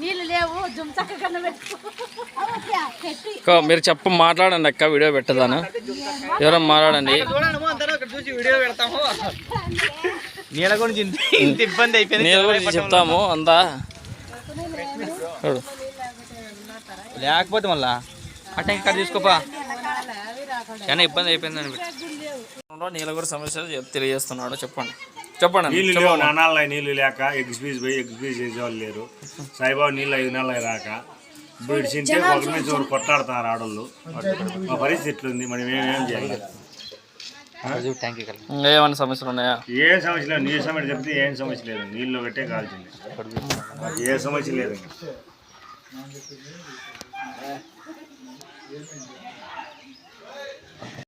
నీళ్ళు లేవు పెట్టుకో మీరు చెప్ప మాట్లాడండి అక్క వీడియో పెట్టదాను? ఎవరైనా మాట్లాడండి. చూడండి అందరూ అక్కడ చూసి వీడియో పెడతాము. నీళ్ళ గురించి ఇంత ఇబ్బంది అయిపోయింది. గురించి చెప్తాము అంతా. లేకపోతే మళ్ళా? అట్ట ఇక్కడ తీసుకోపా. చాలా ఇబ్బంది అయిపోయిందని నీళ్ళ కూడా సమస్యలు చెప్- తెలియజేస్తున్నాడు. చెప్పండి. చెప్పండి. నీళ్ళు లేవు నీళ్ళు లేక ఎగ్జిబీస్ పోయి ఎగ్జిబీస్ చేసేవాళ్ళు లేరు. సాయిబాబు నీళ్ళు ఐదు నెలలు రాక ఇప్పుడు ఒకరి మీద ఒకరు కొట్టాడుతున్నారు ఆడోళ్ళు. మా పరిస్థితి ఎట్లుంది? మనం ఏమేం చేయాలి? ఏమైనా సమస్యలు ఉన్నాయా? ఏ సమస్య లేదు. నీళ్ళ సమస్య చెప్తే ఏం సమస్య లేదు. నీళ్ళు ఒకటే కాల్చింది. ఏ సమస్య లేదు.